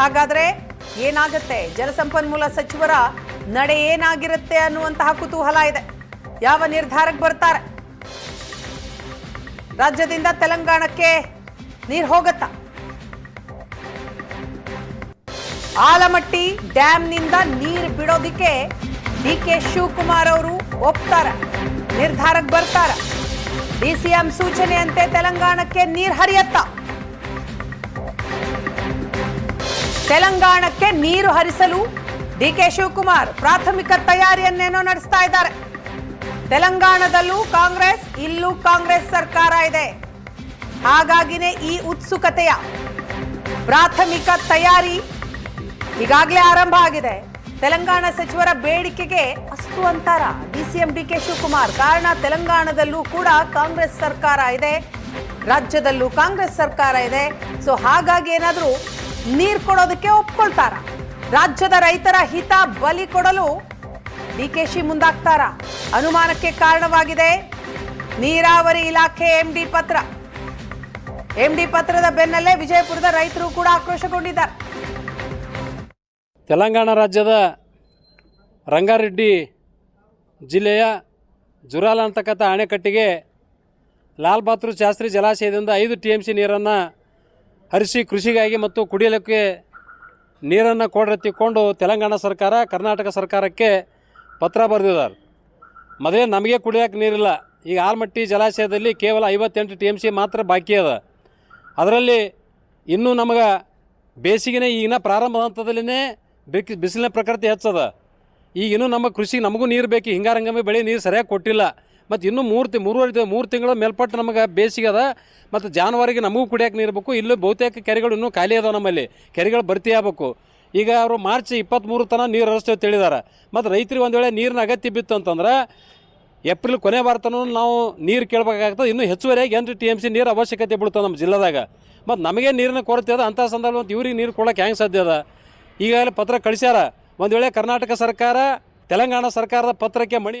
ಹಾಗಾದ್ರೆ ಏನಾಗುತ್ತೆ? ಜಲಸಂಪನ್ಮೂಲ ಸಚಿವರ ನಡೆ ಏನಾಗಿರುತ್ತೆ ಅನ್ನುವಂತಹ ಕುತೂಹಲ ಇದೆ. ಯಾವ ನಿರ್ಧಾರಕ್ಕೆ ಬರ್ತಾರೆ? ರಾಜ್ಯದಿಂದ ತೆಲಂಗಾಣಕ್ಕೆ ನೀರು ಹೋಗತ್ತಾ? ಆಲಮಟ್ಟಿ ಡ್ಯಾಂನಿಂದ ನೀರು ಬಿಡೋದಿಕ್ಕೆ ಡಿ ಕೆ ಶಿವಕುಮಾರ್ ಅವರು ಒಪ್ತಾರ. ನಿರ್ಧಾರಕ್ಕೆ ಬರ್ತಾರ. ಡಿಸಿಎಂ ಸೂಚನೆಯಂತೆ ತೆಲಂಗಾಣಕ್ಕೆ ನೀರು ಹರಿಯತ್ತ? ತೆಲಂಗಾಣಕ್ಕೆ ನೀರು ಹರಿಸಲು ಡಿ ಕೆ ಶಿವಕುಮಾರ್ ಪ್ರಾಥಮಿಕ ತಯಾರಿಯನ್ನೇನೋ ನಡೆಸ್ತಾ ಇದ್ದಾರೆ. ತೆಲಂಗಾಣದಲ್ಲೂ ಕಾಂಗ್ರೆಸ್, ಇಲ್ಲೂ ಕಾಂಗ್ರೆಸ್ ಸರ್ಕಾರ ಇದೆ. ಹಾಗಾಗಿನೇ ಈ ಉತ್ಸುಕತೆಯ ಪ್ರಾಥಮಿಕ ತಯಾರಿ ಈಗಾಗಲೇ ಆರಂಭ ಆಗಿದೆ. ತೆಲಂಗಾಣ ಸಚಿವರ ಬೇಡಿಕೆಗೆ ಅಷ್ಟು ಅಂತಾರ ಡಿಸಿಎಂ ಡಿ ಕೆ ಶಿವಕುಮಾರ್. ಕಾರಣ ತೆಲಂಗಾಣದಲ್ಲೂ ಕೂಡ ಕಾಂಗ್ರೆಸ್ ಸರ್ಕಾರ ಇದೆ, ರಾಜ್ಯದಲ್ಲೂ ಕಾಂಗ್ರೆಸ್ ಸರ್ಕಾರ ಇದೆ. ಸೊ ಹಾಗಾಗಿ ಏನಾದರೂ ನೀರು ಕೊಡೋದಕ್ಕೆ ಒಪ್ಕೊಳ್ತಾರ. ರಾಜ್ಯದ ರೈತರ ಹಿತ ಬಲಿ ಕೊಡಲು ಡಿಕೆಶಿ ಮುಂದಾಗ್ತಾರ. ಅನುಮಾನಕ್ಕೆ ಕಾರಣವಾಗಿದೆ ನೀರಾವರಿ ಇಲಾಖೆ ಎಂಡಿ ಪತ್ರ. ಎಂಡಿ ಪತ್ರದ ಬೆನ್ನಲ್ಲೇ ವಿಜಯಪುರದ ರೈತರು ಕೂಡ ಆಕ್ರೋಶಗೊಂಡಿದ್ದಾರೆ. ತೆಲಂಗಾಣ ರಾಜ್ಯದ ರಂಗಾರೆಡ್ಡಿ ಜಿಲ್ಲೆಯ ಜುರಾಲ ಅಂತಕ್ಕಂಥ ಅಣೆಕಟ್ಟಿಗೆ ಲಾಲ್ ಬಹದ್ದೂರ್ ಶಾಸ್ತ್ರಿ ಜಲಾಶಯದಿಂದ ಐದು ಟಿ ಎಂ ಸಿ ನೀರನ್ನು ಹರಿಸಿ ಕೃಷಿಗಾಗಿ ಮತ್ತು ಕುಡಿಯಲಿಕ್ಕೆ ನೀರನ್ನು ಕೊಡತ್ತಿಕೊಂಡು ತೆಲಂಗಾಣ ಸರ್ಕಾರ, ಕರ್ನಾಟಕ ಸರ್ಕಾರಕ್ಕೆ ಪತ್ರ ಬರೆದಿದ್ದಾರೆ. ಮೊದಲೇ ನಮಗೆ ಕುಡಿಯೋಕೆ ನೀರಿಲ್ಲ. ಈಗ ಆಲ್ಮಟ್ಟಿ ಜಲಾಶಯದಲ್ಲಿ ಕೇವಲ ಐವತ್ತೆಂಟು ಟಿ ಎಂ ಸಿ ಮಾತ್ರ ಬಾಕಿ ಅದ. ಅದರಲ್ಲಿ ಇನ್ನೂ ನಮಗೆ ಬೇಸಿಗೆನೇ ಈಗಿನ ಪ್ರಾರಂಭದ ಹಂತದಲ್ಲಿನೇ ಬಿಕ್, ಬಿಸಿಲಿನ ಪ್ರಕೃತಿ ಹೆಚ್ಚದ. ಈಗ ಇನ್ನೂ ನಮ್ಮ ಕೃಷಿ ನಮಗೂ ನೀರು ಬೇಕು. ಹಿಂಗಾರಂಗಮಿ ಬೆಳೆ ನೀರು ಸರಿಯಾಗಿ ಕೊಟ್ಟಿಲ್ಲ. ಮತ್ತು ಇನ್ನೂ ಮೂರು ಮೂರುವರೆ ಮೂರು ತಿಂಗಳ ಮೇಲ್ಪಟ್ಟು ನಮಗೆ ಬೇಸಿಗೆ ಅದ. ಮತ್ತು ಜಾನುವಾರಿಗೆ ನಮಗೂ ಕುಡಿಯೋಕೆ ನೀರು ಬೇಕು. ಇಲ್ಲೂ ಬಹುತೇಕ ಕೆರೆಗಳು ಇನ್ನೂ ಖಾಲಿ ಅದಾವೆ ನಮ್ಮಲ್ಲಿ. ಕೆರೆಗಳು ಭರ್ತಿ ಆಗಬೇಕು. ಈಗ ಅವರು ಮಾರ್ಚ್ ಇಪ್ಪತ್ತ್ಮೂರು ತನಕ ನೀರು ಹರಿಸ್ತೇವೆ ತಿಳಿದಾರೆ ಮತ್ತು ರೈತರಿಗೆ ಒಂದು ವೇಳೆ ನೀರಿನ ಅಗತ್ಯ ಬಿತ್ತು ಅಂತಂದ್ರೆ ಏಪ್ರಿಲ್ ಕೊನೆ ವಾರತನೂ ನಾವು ನೀರು ಕೇಳಬೇಕಾಗ್ತದೆ. ಇನ್ನೂ ಹೆಚ್ಚುವರಿಯಾಗಿ ಎಂಟು ಟಿ ಎಂ ಸಿ ನೀರು ಅವಶ್ಯಕತೆ ಬೀಳ್ತದೆ ನಮ್ಮ ಜಿಲ್ಲೆದಾಗ. ಮತ್ತು ನಮಗೆ ನೀರಿನ ಕೊರತೆ ಅದ. ಅಂಥ ಸಂದರ್ಭ ಇವ್ರಿಗೆ ನೀರು ಕೊಡೋಕೆ ಹೆಂಗೆ ಸಾಧ್ಯ ಅದ? ಈಗಾಗಲೇ ಪತ್ರ ಕಳಿಸ್ಯಾರ. ಒಂದು ವೇಳೆ ಕರ್ನಾಟಕ ಸರ್ಕಾರ, ತೆಲಂಗಾಣ ಸರ್ಕಾರದ ಪತ್ರಕ್ಕೆ ಮಣಿ